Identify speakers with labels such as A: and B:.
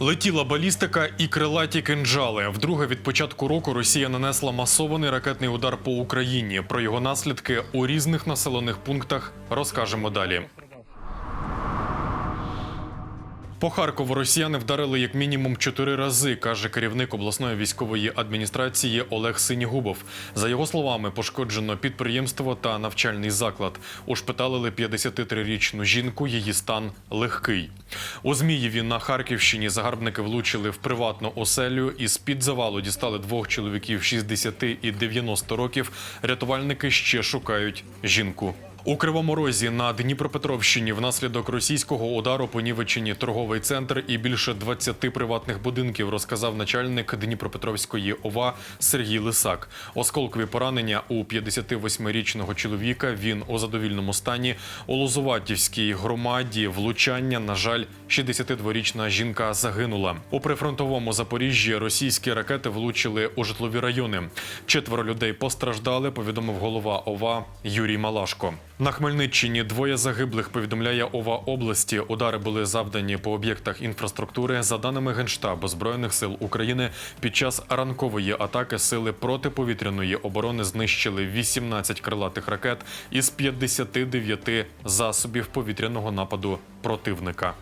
A: Летіла балістика і крилаті кинджали. Вдруге від початку року Росія нанесла масований ракетний удар по Україні. Про його наслідки у різних населених пунктах розкажемо далі. По Харкову росіяни вдарили як мінімум чотири рази, каже керівник обласної військової адміністрації Олег Синігубов. За його словами, пошкоджено підприємство та навчальний заклад. Ушпиталили 53-річну жінку. Її стан легкий. У Змієві на Харківщині загарбники влучили в приватну оселю і з під завалу дістали двох чоловіків 60 і 90 років. Рятувальники ще шукають жінку. У Кривому Розі на Дніпропетровщині внаслідок російського удару понівечені торговий центр і більше 20 приватних будинків, розказав начальник Дніпропетровської ОВА Сергій Лисак. Осколкові поранення у 58-річного чоловіка. Він у задовільному стані. У Лозуватівській громаді влучання, на жаль, 62-річна жінка загинула. У прифронтовому Запоріжжі російські ракети влучили у житлові райони. Четверо людей постраждали, повідомив голова ОВА Юрій Малашко. На Хмельниччині двоє загиблих повідомляє ОВА області. Удари були завдані по об'єктах інфраструктури. За даними Генштабу Збройних сил України, під час ранкової атаки сили протиповітряної оборони знищили 18 крилатих ракет із 59 засобів повітряного нападу противника.